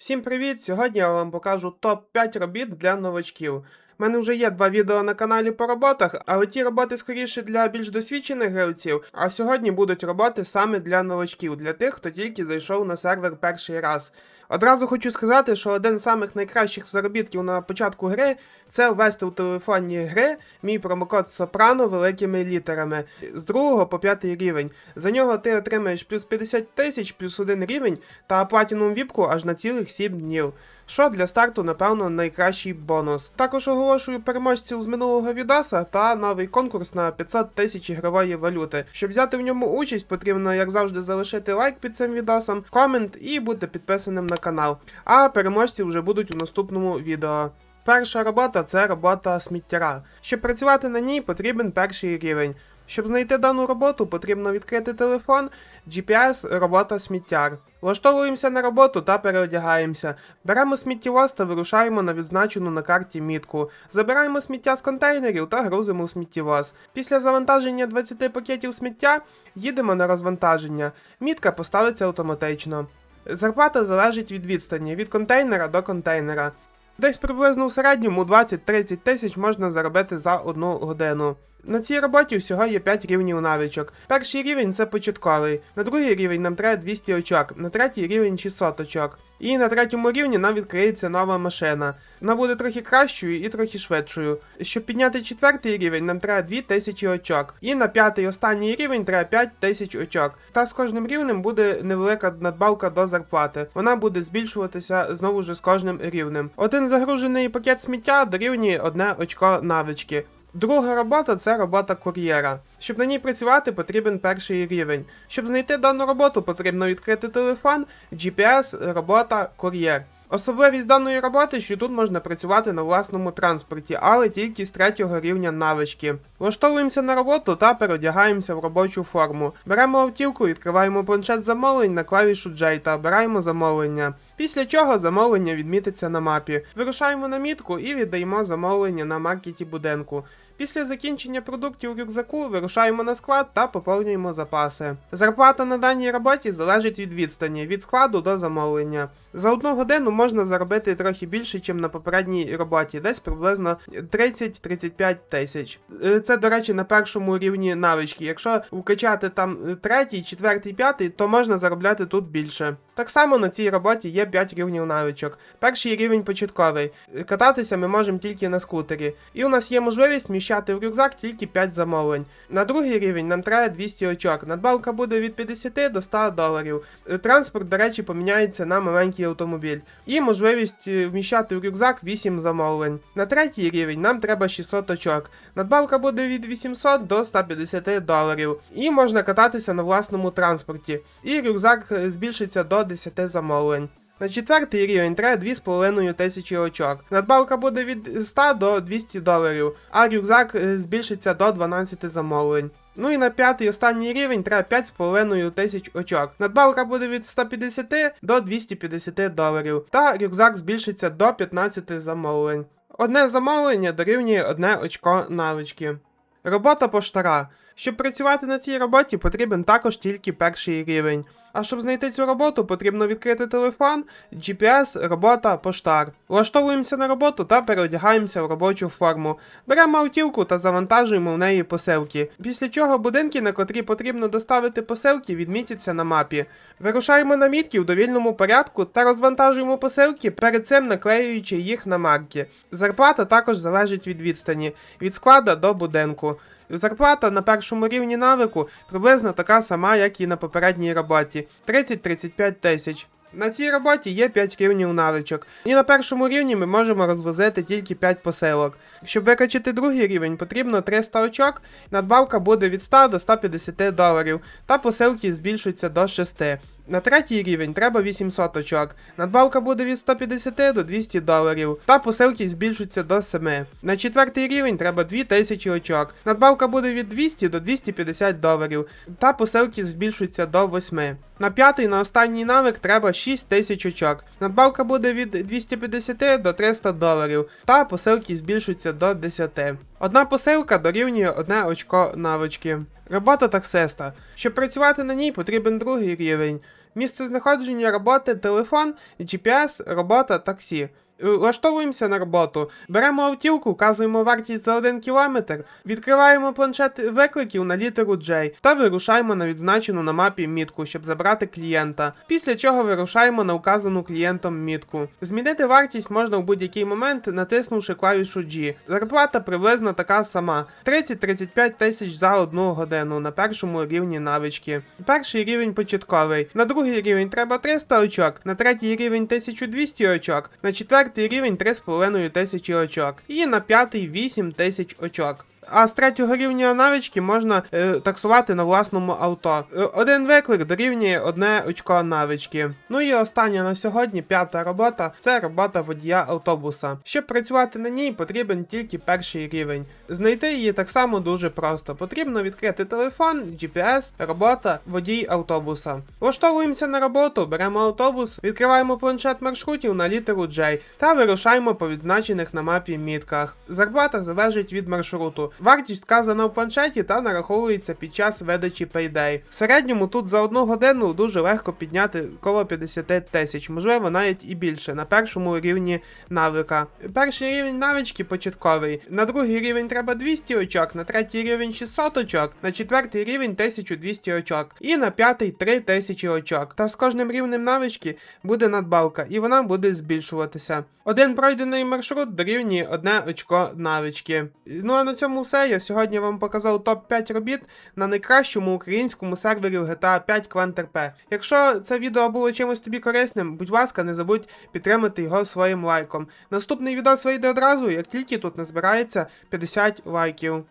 Всім привіт! Сьогодні я вам покажу топ-5 робіт для новачків. У мене вже є два відео на каналі по роботах, але ті роботи скоріше для більш досвідчених гравців. А сьогодні будуть роботи саме для новачків, для тих, хто тільки зайшов на сервер перший раз. Одразу хочу сказати, що один з самих найкращих заробітків на початку гри це ввести у телефонні гри мій промокод Сопрано великими літерами з 2 по 5 рівень. За нього ти отримаєш плюс 50 тисяч, плюс один рівень та платінум віпку аж на цілих 7 днів. Що для старту, напевно, найкращий бонус. Також оголошую переможців з минулого відоса та новий конкурс на 500 тисяч ігрової валюти. Щоб взяти в ньому участь, потрібно, як завжди, залишити лайк під цим відосом, комент і бути підписаним на канал. А переможці вже будуть у наступному відео. Перша робота це робота сміттяра. Щоб працювати на ній, потрібен перший рівень. Щоб знайти дану роботу, потрібно відкрити телефон, GPS, робота сміттяр. Влаштовуємося на роботу та переодягаємося. Беремо сміттєвоз та вирушаємо на відзначену на карті мітку. Забираємо сміття з контейнерів та грузимо в сміттєвоз. Після завантаження 20 пакетів сміття їдемо на розвантаження. Мітка поставиться автоматично. Зарплата залежить від відстані від контейнера до контейнера. Десь приблизно у середньому 20-30 тисяч можна заробити за одну годину. На цій роботі всього є 5 рівнів навичок. Перший рівень це початковий, на другий рівень нам треба 200 очок, на третій рівень 600 очок. І на третьому рівні нам відкриється нова машина. Вона буде трохи кращою і трохи швидшою. Щоб підняти четвертий рівень, нам треба 2000 очок. І на п'ятий останній рівень треба 5000 очок. Та з кожним рівнем буде невелика надбавка до зарплати. Вона буде збільшуватися знову ж з кожним рівнем. Один загружений пакет сміття дорівнює одне очко навички. Друга робота це робота кур'єра. Щоб на ній працювати, потрібен перший рівень. Щоб знайти дану роботу, потрібно відкрити телефон, GPS, робота, кур'єр. Особливість даної роботи, що тут можна працювати на власному транспорті, але тільки з третього рівня навички. Влаштовуємося на роботу та переодягаємося в робочу форму. Беремо автівку, відкриваємо планшет замовлень на клавішу J та обираємо замовлення. Після чого замовлення відмітиться на мапі. Вирушаємо на мітку і віддаємо замовлення на маркеті будинку. Після закінчення продуктів рюкзаку вирушаємо на склад та поповнюємо запаси. Зарплата на даній роботі залежить від відстані, від складу до замовлення. За одну годину можна заробити трохи більше, ніж на попередній роботі, десь приблизно 30-35 тисяч. Е, Це, до речі, на першому рівні навички. Якщо вкачати там е, третій, четвертий, п'ятий, то можна заробляти тут більше. Так само на цій роботі є 5 рівнів навичок. Перший рівень початковий. Е, Кататися ми можемо тільки на скутері. І у нас є можливість вміщати в рюкзак тільки 5 замовлень. На другий рівень нам треба 200 очок. Надбавка буде від 50 до 100 доларів. Транспорт, до речі, поміняється на маленький автомобіль. І можливість е, вміщати в рюкзак 8 замовлень. На третій рівень нам треба 600 очок. Надбавка буде від 800 до 150 доларів. І можна кататися на власному транспорті. І рюкзак е, збільшиться до 10 замовлень. На четвертий рівень треба 2,5 тисячі очок. Надбавка буде від 100 до 200 доларів, а рюкзак е, збільшиться до 12 замовлень. Ну і на п'ятий останній рівень треба 5,5 тисяч очок. Надбавка буде від 150 до 250 доларів, та рюкзак збільшиться до 15 замовлень. Одне замовлення дорівнює одне очко навички. Робота поштара. Щоб працювати на цій роботі, потрібен також тільки перший рівень. А щоб знайти цю роботу, потрібно відкрити телефон, GPS, робота, поштар. Влаштовуємося на роботу та переодягаємося в робочу форму. Беремо автівку та завантажуємо в неї посилки. Після чого будинки, на котрі потрібно доставити посилки, відмітяться на мапі. Вирушаємо на мітки в довільному порядку та розвантажуємо посилки, перед цим наклеюючи їх на марки. Зарплата також залежить від відстані, від склада до будинку. Зарплата на першому рівні навику приблизно така сама, як і на попередній роботі 30-35 тисяч. На цій роботі є 5 рівнів навичок, і на першому рівні ми можемо розвозити тільки 5 посилок. Щоб викачати другий рівень, потрібно 300 очок, надбавка буде від 100 до 150 доларів, та посилки збільшуються до 6. На третій рівень треба 800 очок. Надбавка буде від 150 до 200 доларів, та посилки збільшуються до 7. На четвертий рівень треба 2000 очок. Надбавка буде від 200 до 250 доларів, та посилки збільшуються до 8. На п'ятий на останній навик треба 6000 очок. Надбавка буде від 250 до 300 доларів, та посилки збільшуються до 10. Одна посилка дорівнює одне очко навички. Робота таксиста. Щоб працювати на ній, потрібен другий рівень. Місце знаходження роботи телефон, GPS, робота, таксі. Влаштовуємося на роботу, беремо автівку, вказуємо вартість за 1 кілометр, відкриваємо планшет викликів на літеру J та вирушаємо на відзначену на мапі мітку, щоб забрати клієнта. Після чого вирушаємо на вказану клієнтом мітку. Змінити вартість можна в будь-який момент, натиснувши клавішу G. Зарплата приблизно така сама: 30-35 тисяч за одну годину на першому рівні навички. Перший рівень початковий. На другий рівень треба 300 очок, на третій рівень 1200 очок, на четвертий рівень 3,5 тисячі очок. І на п'ятий 8 тисяч очок. А з третього рівня навички можна е, таксувати на власному авто. Е, один виклик дорівнює одне очко навички. Ну і остання на сьогодні, п'ята робота це робота водія автобуса. Щоб працювати на ній, потрібен тільки перший рівень. Знайти її так само дуже просто. Потрібно відкрити телефон, GPS, робота, водій автобуса. Влаштовуємося на роботу, беремо автобус, відкриваємо планшет маршрутів на літеру J та вирушаємо по відзначених на мапі мітках. Зарплата залежить від маршруту. Вартість вказана в планшеті та нараховується під час видачі Payday. В середньому тут за одну годину дуже легко підняти коло 50 тисяч, можливо навіть і більше на першому рівні навика. Перший рівень навички початковий. На другий рівень треба 200 очок, на третій рівень 600 очок, на четвертий рівень 1200 очок, і на п'ятий 3000 очок. Та з кожним рівнем навички буде надбавка, і вона буде збільшуватися. Один пройдений маршрут дорівнює одне очко навички. Ну а на цьому все. Я сьогодні вам показав топ 5 робіт на найкращому українському сервері в GTA 5 QuantRP. Якщо це відео було чимось тобі корисним, будь ласка, не забудь підтримати його своїм лайком. Наступний відео вийде одразу, як тільки тут назбирається 50 лайків.